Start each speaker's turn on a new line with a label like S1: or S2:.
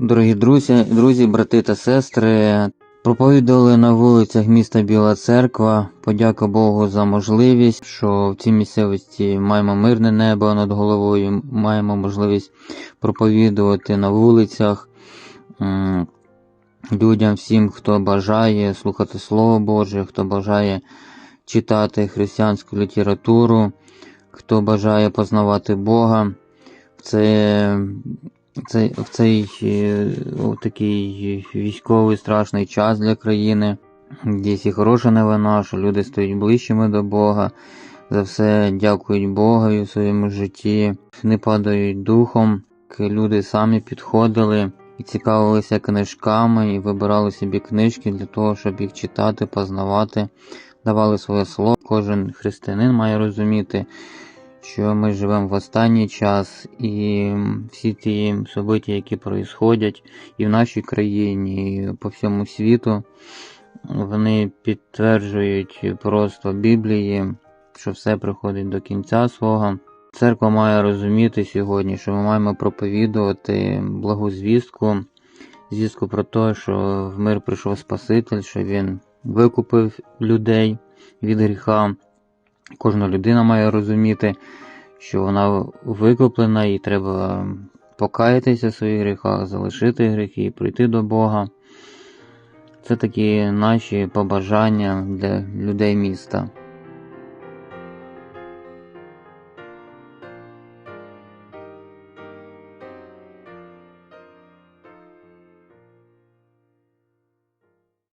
S1: Дорогі друзі, друзі, брати та сестри, проповідували на вулицях міста Біла Церква. Подяка Богу за можливість, що в цій місцевості маємо мирне небо над головою, маємо можливість проповідувати на вулицях людям, всім, хто бажає слухати Слово Боже, хто бажає читати християнську літературу, хто бажає познавати Бога. Це цей, в цей е, о, такий військовий страшний час для країни. Є і хороша новина, що люди стають ближчими до Бога. За все дякують Богові в своєму житті, не падають духом. Люди самі підходили і цікавилися книжками, і вибирали собі книжки для того, щоб їх читати, познавати, давали своє слово. Кожен християнин має розуміти, що ми живемо в останній час, і всі ті события, які происходять і в нашій країні, і по всьому світу, вони підтверджують просто Біблії, що все приходить до кінця свого. Церква має розуміти сьогодні, що ми маємо проповідувати благу звістку, звістку про те, що в мир прийшов Спаситель, що він викупив людей від гріха. Кожна людина має розуміти, що вона викуплена і треба покаятися в своїх гріхах, залишити гріхи і прийти до Бога. Це такі наші побажання для людей міста.